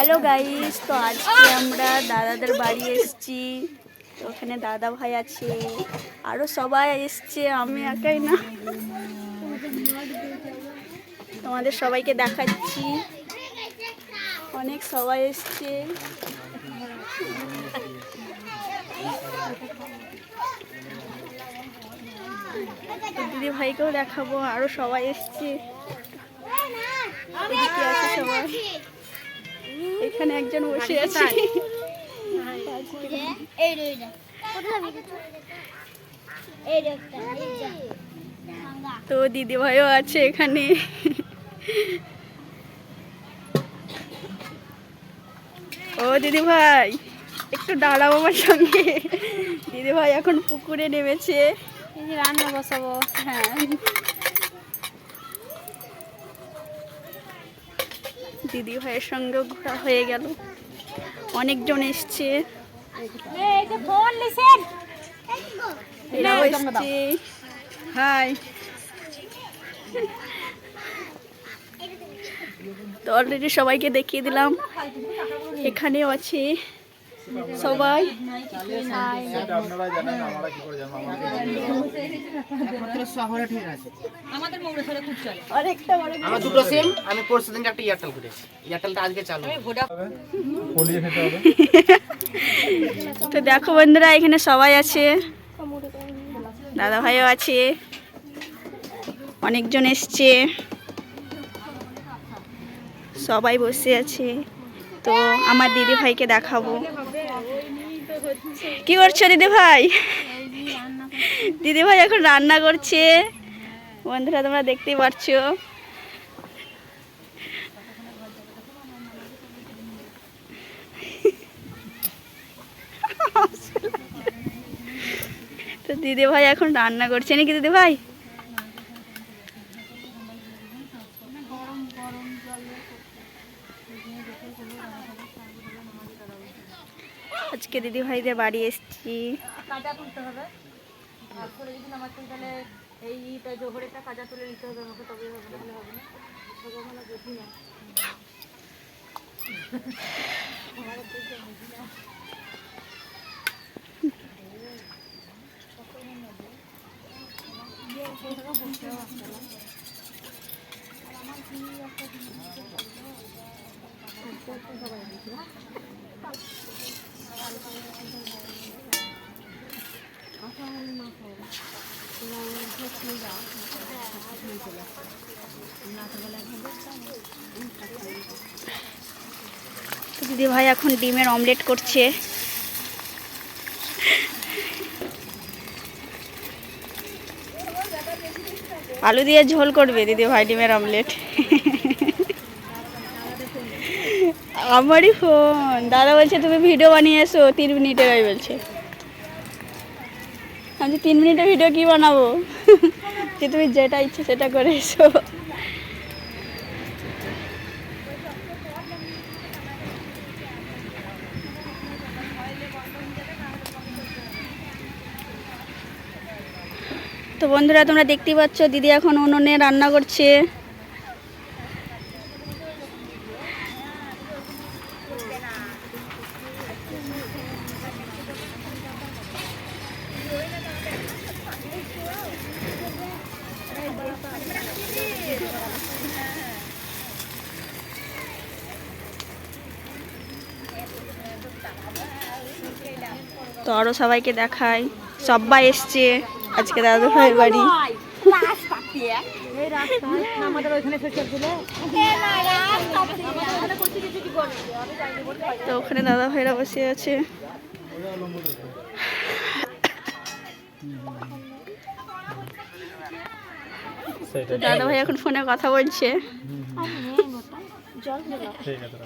Hello guys তো আজকে আমরা দাদাদের বাড়ি এসেছি। ওখানে দাদা ভাই আছে। আরও সবাই এসছে, আমি একাই না। তোমাদের সবাইকে দেখাচ্ছি। অনেক সবাই এসছে। দিদি ভাইকেও দেখাবো। আরও সবাই এসছে। সবাই এখানে একজন বসে আছে। তো দিদি ভাইও আছে এখানে। ও দিদি ভাই একটু দাঁড়াও আমার সঙ্গে। দিদি ভাই এখন পুকুরে নেমেছে। রান্না বসাবো। হ্যাঁ। দিদি ভাইয়ের সঙ্গেও ঘোরা হয়ে গেল। অনেকজন এসছে। এরাও হাই। তো অলরেডি সবাইকে দেখিয়ে দিলাম। এখানেও আছে। সবাই? আরেকটা আমার দুটো সিম আমি পরশু দিনকে একটা এয়ারটেল করেছি এয়ারটেলটা আজকে চালু তো দেখো বন্ধুরা এখানে সবাই আছে। দাদা ভাইও আছে। অনেকজন এসছে। সবাই বসে আছে। তো আমার দিদি ভাইকে দেখাবো। কি করছ দিদি ভাই দিদি ভাই এখন রান্না করছে। বন্ধুরা, তোমরা দেখতেই পারছ। তো দিদি ভাই এখন রান্না করছে। নাকি দিদি ভাই আজকে দিদি ভাইদের বাড়ি এসেছি। কাজা তুলতে হবে। তারপরে যদি আমার তাহলে কাজা তুলে নিতে হবে আমাকে, তবে হবে না না। তো দিদি ভাই এখন ডিমের অমলেট করছে। আলু দিয়ে ঝোল করবে দিদি ভাই ডিমের অমলেট। আমারই ফোন দাদা বলছে, তুমি ভিডিও বানিয়ে এসো। তিন মিনিটের ওই বলছে। আমি তিন মিনিটের ভিডিও কি বানাবো? যে তুমি যেটা ইচ্ছে সেটা করে এসো। তো বন্ধুরা, তোমরা দেখতেই পাচ্ছ, দিদি এখন উনুনে রান্না করছে। তো আরও সবাইকে দেখাই। সবাই এসছে। আজকে দাদু ভাইয়ের বাড়ি। তো ওখানে দাদা ভাইরা বসে আছে। দাদা ভাই এখন ফোনে কথা বলছে। ঠিক আছে